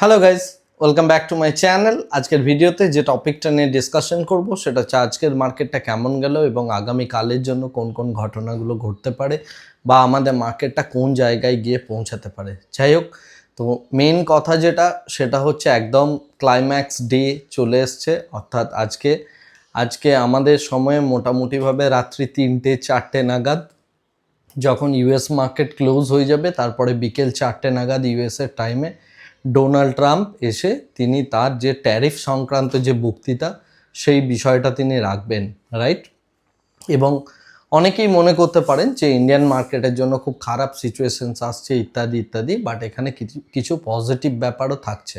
Hello guys welcome back to my channel আজকের ভিডিওতে যে টপিকটা নিয়ে ডিসকাশন করব, সেটা হচ্ছে আজকের মার্কেটটা কেমন গেল এবং আগামী কালের জন্য কোন কোন ঘটনাগুলো ঘটতে পারে বা আমাদের মার্কেটটা কোন জায়গায় গিয়ে পৌঁছাতে পারে। যাই হোক, তো মেন কথা যেটা, সেটা হচ্ছে একদম ক্লাইম্যাক্স ডে চলে এসছে। অর্থাৎ আজকে আজকে আমাদের সময়ে মোটামুটিভাবে রাত্রি তিনটে, চারটে নাগাদ যখন ইউএস মার্কেট ক্লোজ হয়ে যাবে, তারপরে বিকেল চারটে নাগাদ ইউএসের টাইমে ডোনাল্ড ট্রাম্প এসে তিনি তার যে ট্যারিফ সংক্রান্ত যে বক্তৃতা, সেই বিষয়টা তিনি রাখবেন, রাইট? এবং অনেকেই মনে করতে পারেন যে ইন্ডিয়ান মার্কেটের জন্য খুব খারাপ সিচুয়েশনস আসছে, ইত্যাদি ইত্যাদি, বাট এখানে কিছু পজিটিভ ব্যাপারও থাকছে।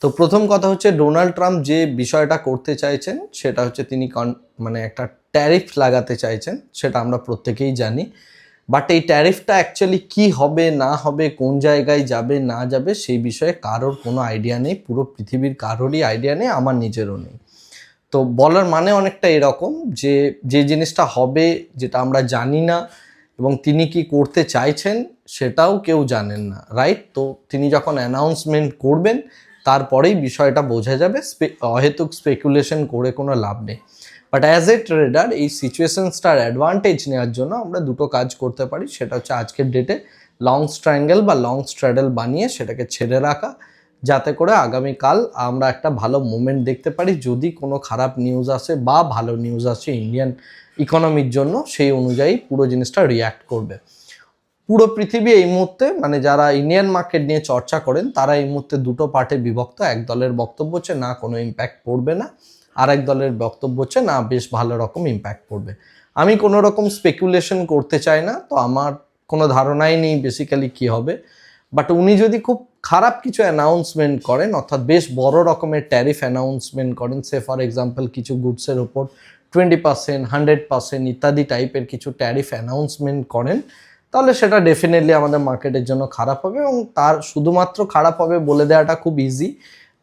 তো প্রথম কথা হচ্ছে ডোনাল্ড ট্রাম্প যে বিষয়টা করতে চাইছেন, সেটা হচ্ছে তিনি মানে একটা ট্যারিফ লাগাতে চাইছেন, সেটা আমরা প্রত্যেকেই জানি। বাট এই ট্যারিফটা অ্যাকচুয়ালি কি হবে, না হবে, কোন জায়গায় যাবে, না যাবে, সেই বিষয়ে কারোর কোনো আইডিয়া নেই, পুরো পৃথিবীর কারোরই আইডিয়া নেই, আমার নিজেরও নেই। তো বলার মানে অনেকটা এরকম যে যে জিনিসটা হবে যেটা আমরা জানি না এবং তিনি কি করতে চাইছেন সেটাও কেউ জানেন না রাইট তো তিনি যখন অ্যানাউন্সমেন্ট করবেন, তারপরেই বিষয়টা বোঝা যাবে অহেতুক স্পেকুলেশন করে কোনো লাভ নেই। বাট অ্যাজ এ ট্রেডার এই সিচুয়েশনসটার অ্যাডভান্টেজ নেওয়ার জন্য আমরা দুটো কাজ করতে পারি। সেটা হচ্ছে আজকের ডেটে লং স্ট্র্যাঙ্গেল বা লং স্ট্র্যাডেল বানিয়ে সেটাকে ছেড়ে রাখা। যাতে করে আগামীকাল আমরা একটা ভালো মুভমেন্ট দেখতে পারি। যদি কোনো খারাপ নিউজ আসে বা ভালো নিউজ আসে ইন্ডিয়ান ইকোনমির জন্য, সেই অনুযায়ী পুরো জিনিসটা রিয়্যাক্ট করবে। পুরো পৃথিবী এই মুহূর্তে মানে যারা ইন্ডিয়ান মার্কেট নিয়ে চর্চা করেন, তারা এই মুহূর্তে দুটো পার্টে বিভক্ত। এক দলের বক্তব্য হচ্ছে, না, কোনো ইম্প্যাক্ট পড়বে না। আর এক দলের বক্তব্য হচ্ছে, না, বেশ ভালো রকম ইম্প্যাক্ট পড়বে আমি কোনো রকম স্পেকুলেশন করতে চাই না, তো আমার কোনো ধারণাই নেই বেসিক্যালি কি হবে। বাট উনি যদি খুব খারাপ কিছু অ্যানাউন্সমেন্ট করেন, অর্থাৎ বেশ বড় রকমের ট্যারিফ অ্যানাউন্সমেন্ট করেন, সে ফর এক্সাম্পল কিছু গুডসের ওপর টোয়েন্টি পার্সেন্ট হান্ড্রেড পার্সেন্ট ইত্যাদি টাইপের কিছু ট্যারিফ অ্যানাউন্সমেন্ট করেন, তাহলে সেটা ডেফিনেটলি আমাদের মার্কেটের জন্য খারাপ হবে এবং তার শুধুমাত্র খারাপ হবে বলে দেওয়াটা খুব ইজি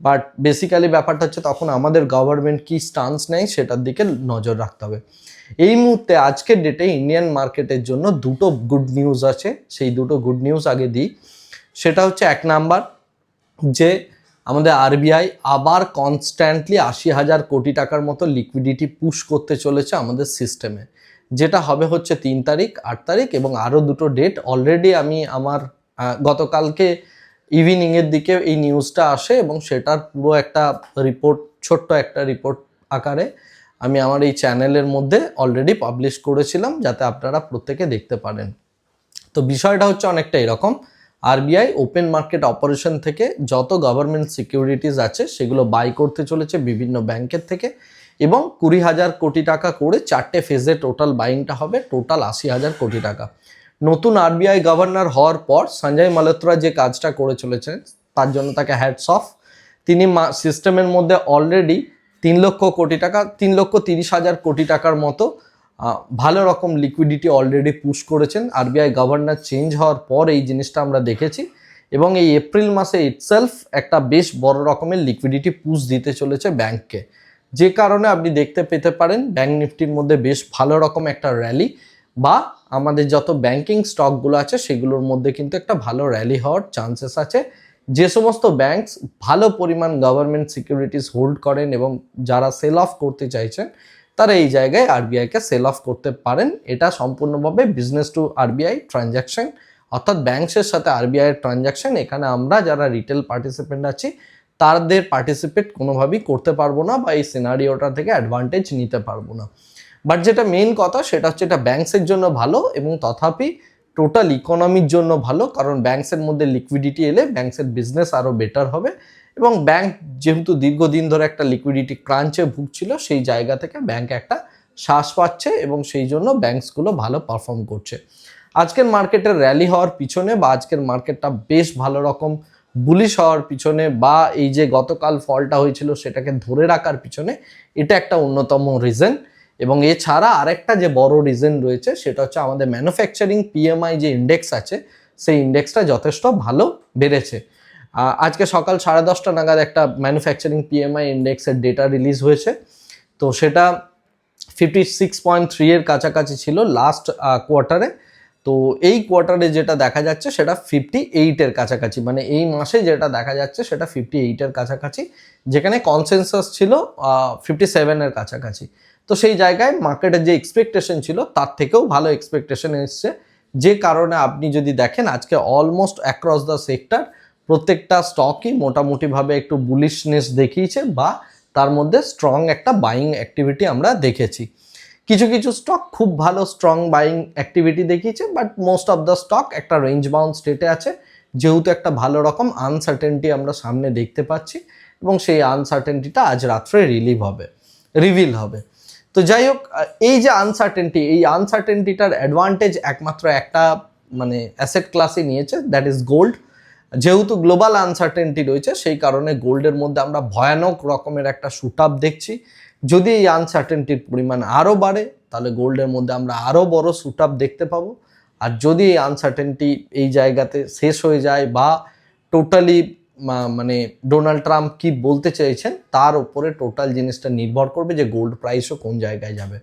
বাট বেসিক্যালি ব্যাপারটা হচ্ছে তখন আমাদের গভর্নমেন্ট কি স্টান্স নেয় সেটার দিকে নজর রাখতে হবে। এই মুহূর্তে আজকের ডেটে ইন্ডিয়ান মার্কেটের জন্য দুটো গুড নিউজ আছে, সেই দুটো গুড নিউজ আগে দিই। সেটা হচ্ছে এক নাম্বার, যে আমাদের আরবিআই আবার কনস্ট্যান্টলি আশি হাজার কোটি টাকার মতো লিকুইডিটি পুশ করতে চলেছে আমাদের সিস্টেমে যেটা হবে হচ্ছে তিন তারিখ, আট তারিখ এবং আরও দুটো ডেট অলরেডি আমি আমার গতকালকে ইভিনিংয়ের দিকে এই নিউজটা আসে এবং সেটার পুরো একটা রিপোর্ট ছোট্ট একটা রিপোর্ট আকারে আমি আমার এই চ্যানেলের মধ্যে অলরেডি পাবলিশ করেছিলাম যাতে আপনারা প্রত্যেকে দেখতে পারেন। তো বিষয়টা হচ্ছে অনেকটা এরকম। আরবিআই ওপেন মার্কেট অপারেশন থেকে যত গভর্নমেন্ট সিকিউরিটিজ আছে সেগুলো বাই করতে চলেছে বিভিন্ন ব্যাংকের থেকে এবং কুড়ি হাজার কোটি টাকা করে চারটে ফেজে টোটাল বাইংটা হবে। টোটাল আশি হাজার কোটি টাকা। নতুন আরবিআই গভর্নর হওয়ার পর সঞ্জয় মালহোত্রা যে কাজটা করে চলেছেন, তার জন্য তাকে হ্যাটস অফ তিনি সিস্টেমের মধ্যে অলরেডি তিন লক্ষ কোটি টাকা, তিন লক্ষ তিরিশ হাজার কোটি টাকার মতো ভালো রকম লিকুইডিটি অলরেডি পুশ করেছেন। আরবিআই গভর্নর চেঞ্জ হওয়ার পর এই জিনিসটা আমরা দেখেছি এবং এই এপ্রিল মাসে ইটসেলফ একটা বেশ বড় রকমের লিকুইডিটি পুশ দিতে চলেছে ব্যাংককে। যে কারণে আপনি দেখতে পেতে পারেন, ব্যাংক নিফটির মধ্যে বেশ ভালো রকম একটা র্যালি বা আমাদের যত ব্যাংকিং স্টকগুলো আছে, সেগুলোর মধ্যে কিন্তু একটা ভালো র্যালি হওয়ার চান্সেস আছে। যে সমস্ত ব্যাংকস ভালো পরিমাণ গভর্নমেন্ট সিকিউরিটিস হোল্ড করেন এবং যারা সেল অফ করতে চাইছেন, তারা এই জায়গায় আরবিআইকে সেল অফ করতে পারেন। এটা সম্পূর্ণভাবে বিজনেস টু আরবিআই ট্রানজ্যাকশন অর্থাৎ ব্যাংকসের সাথে আরবিআই এর ট্রানজ্যাকশন এখানে আমরা যারা রিটেল পার্টিসিপেন্ট আছি, তাদের পার্টিসিপেট কোনোভাবেই করতে পারব না বা এই সিনারিওটা থেকে অ্যাডভান্টেজ নিতে পারব না। বাট যেটা মেন কথা সেটা হচ্ছে এটা ব্যাংকসের জন্য ভালো এবং তথাপি টোটাল ইকোনমির জন্য ভালো, কারণ ব্যাংকসের মধ্যে লিকুইডিটি এলে ব্যাংকসের বিজনেস আরও বেটার হবে এবং ব্যাংক যেহেতু দীর্ঘদিন ধরে একটা লিকুইডিটি ক্রাঞ্চে ভুগছিল, সেই জায়গা থেকে ব্যাংক একটা শ্বাস পাচ্ছে এবং সেই জন্য ব্যাংকসগুলো ভালো পারফর্ম করছে। আজকের মার্কেটের র্যালি হওয়ার পিছনে বা আজকের মার্কেটটা বেশ ভালো রকম বুলিশ হওয়ার পিছনে বা এই যে গতকাল ফলটা হয়েছিল সেটাকে ধরে রাখার পিছনে এটা একটা অন্যতম রিজন এবং এছাড়া আরেকটা যে বড় রিজন রয়েছে, সেটা হচ্ছে আমাদের ম্যানুফ্যাকচারিং পিএমআই যে ইন্ডেক্স আছে, সেই ইন্ডেক্সটা যথেষ্ট ভালো বেড়েছে। আজকে সকাল সাড়ে দশটা নাগাদ একটা ম্যানুফ্যাকচারিং পিএমআই ইন্ডেক্সের ডেটা রিলিজ হয়েছে। তো সেটা ফিফটি সিক্স পয়েন্ট থ্রি এর কাছাকাছি ছিল লাস্ট কোয়ার্টারে তো এই কোয়ার্টারে যেটা দেখা যাচ্ছে, সেটা ফিফটি এইটের কাছাকাছি। মানে এই মাসে যেটা দেখা যাচ্ছে, সেটা ফিফটি এইটের কাছাকাছি। যেখানে কনসেনসাস ছিল ফিফটি সেভেনের কাছাকাছি। তো সেই জায়গায় মার্কেটের যে এক্সপেকটেশন ছিল, তার থেকেও ভালো এক্সপেকটেশন এসছে। যে কারণে আপনি যদি দেখেন, আজকে অলমোস্ট অ্যাক্রস দ্য সেক্টর প্রত্যেকটা স্টকই মোটামুটিভাবে একটু বুলিশনেস দেখিয়েছে বা তার মধ্যে স্ট্রং একটা বাইং অ্যাক্টিভিটি আমরা দেখেছি। কিছু কিছু স্টক খুব ভালো স্ট্রং বাইং অ্যাক্টিভিটি দেখিয়েছে but most of the stock একটা রেঞ্জ বাউন্ড স্টেটে আছে। যেহেতু একটা ভালো রকম আনসার্টেনটি আমরা সামনে দেখতে পাচ্ছি এবং সেই আনসার্টেনটিটা আজ রাত্রে রিলিভ হবে রিভিল হবে। তো যাই হোক এই যে আনসার্টেনটি এই আনসার্টেনটিটার অ্যাডভান্টেজ একমাত্র একটা মানে অ্যাসেট ক্লাসই নিয়েছে দ্যাট ইজ গোল্ড যেহেতু গ্লোবাল আনসার্টেনটি রয়েছে, সেই কারণে গোল্ডের মধ্যে আমরা ভয়ানক রকমের একটা শুট আপ দেখছি। যদি এই আনসার্টেনটির পরিমাণ আরও বাড়ে, তাহলে গোল্ডের মধ্যে আমরা আরও বড় শুট আপ দেখতে পাবো। আর যদি এই আনসার্টেনটি এই জায়গাতে শেষ হয়ে যায় বা টোটালি মানে ডোনাল্ড ট্রাম্প কি বলতে চাইছেন তার উপরে টোটাল জিনিসটা নির্ভর করবে যে গোল্ড প্রাইসও কোন জায়গায় যাবে।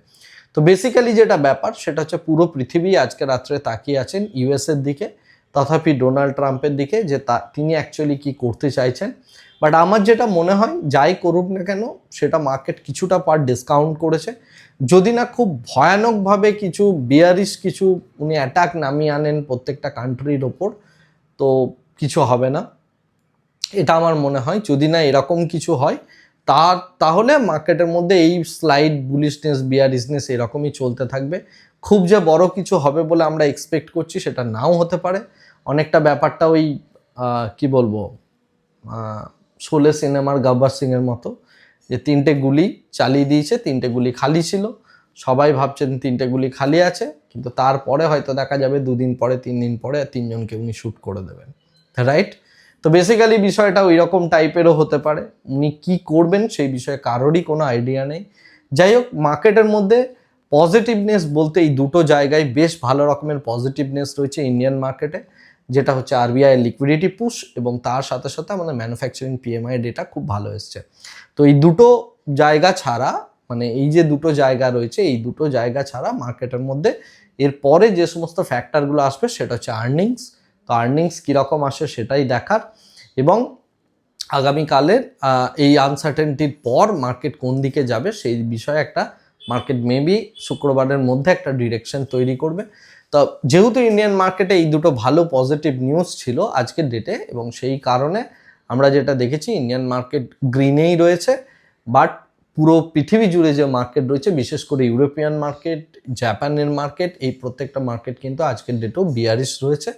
তো বেসিক্যালি যেটা ব্যাপার, সেটা হচ্ছে পুরো পৃথিবী আজকে রাত্রে তাকিয়ে আছেন ইউএসের দিকে, তথাপি ডোনাল্ড ট্রাম্পের দিকে, যে তা, তিনি অ্যাকচুয়ালি কি করতে চাইছেন। বাট আমার যেটা মনে হয়, যাই করুক না কেন, সেটা মার্কেট কিছুটা পার ডিসকাউন্ট করেছে। যদি না খুব ভয়ানকভাবে কিছু বিয়ারিশ কিছু উনি অ্যাটাক নামিয়ে আনেন প্রত্যেকটা কান্ট্রির ওপর, তো কিছু হবে না। এটা আমার মনে হয়, যদি না এরকম কিছু হয়, তার, তাহলে মার্কেটের মধ্যে এই স্লাইড বুলিশনেস বিয়ারিশনেস এরকমই চলতে থাকবে। খুব যে বড় কিছু হবে বলে আমরা এক্সপেক্ট করছি সেটা নাও হতে পারে। অনেকটা ব্যাপারটা ওই কি বলব শোলে সিনেমার গাব্বার সিংয়ের মতো, যে তিনটে গুলি চালিয়ে দিয়েছে, তিনটে গুলি খালি ছিল। সবাই ভাবছেন তিনটে গুলি খালি আছে, কিন্তু তারপরে হয়তো দেখা যাবে দুদিন পরে তিন দিন পরে তিনজনকে উনি শ্যুট করে দেবেন। রাইট তো বেসিক্যালি বিষয়টা ওই রকম টাইপেরও হতে পারে। উনি কি করবেন সেই বিষয়ে কারোরই কোনো আইডিয়া নেই। যাই হোক মার্কেটের মধ্যে পজিটিভনেস বলতে এই দুটো জায়গায় বেশ ভালো রকমের পজিটিভনেস রয়েছে ইন্ডিয়ান মার্কেটে যেটা হচ্ছে আরবিআই লিকুইডিটি পুশ এবং তার সাথে সাথে আমাদের ম্যানুফ্যাকচারিং পিএমআই ডেটা খুব ভালো এসছে। তো এই দুটো জায়গা ছাড়া মানে এই যে দুটো জায়গা রয়েছে, এই দুটো জায়গা ছাড়া মার্কেটের মধ্যে এর পরে যে সমস্ত ফ্যাক্টরগুলো আসবে, সেটা হচ্ছে আর্নিংস আর্নিংস কীরকম আসে সেটাই দেখার এবং আগামীকালের এই আনসার্টেনটির পর মার্কেট কোন দিকে যাবে সেই বিষয়ে একটা মার্কেট মেবি শুক্রবারের মধ্যে একটা ডিরেকশন তৈরি করবে। তো যেহেতু ইন্ডিয়ান মার্কেটে এই দুটো ভালো পজিটিভ নিউজ ছিল আজকের ডেটে এবং সেই কারণে আমরা যেটা দেখেছি ইন্ডিয়ান মার্কেট গ্রিনেই রয়েছে বাট পুরো পৃথিবী জুড়ে যে মার্কেট রয়েছে, বিশেষ করে ইউরোপিয়ান মার্কেট জাপানের মার্কেট এই প্রত্যেকটা মার্কেট কিন্তু আজকের ডেটেও বিয়ারিশ রয়েছে।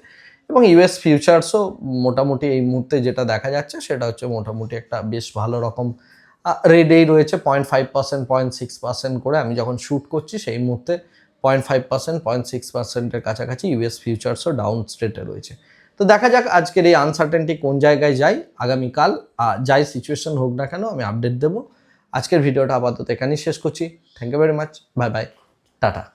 এবং ইউএস ফিউচার্সও মোটামুটি এই মুহূর্তে যেটা দেখা যাচ্ছে সেটা হচ্ছে মোটামুটি একটা বেশ ভালো রকম রেডেই রয়েছে point five percent point six percent করে আমি যখন শ্যুট করছি সেই মুহূর্তে point five percent point six পার্সেন্টের কাছাকাছি ইউএস ফিউচার্সও ডাউন স্টেটে রয়েছে। তো দেখা যাক আজকের এই আনসার্টেনটি কোন জায়গায় যাই, আগামীকাল যাই সিচুয়েশন হোক না কেন আমি আপডেট দেবো। আজকের ভিডিওটা আপাতত এখানেই শেষ করছি। Thank you very much bye bye tata.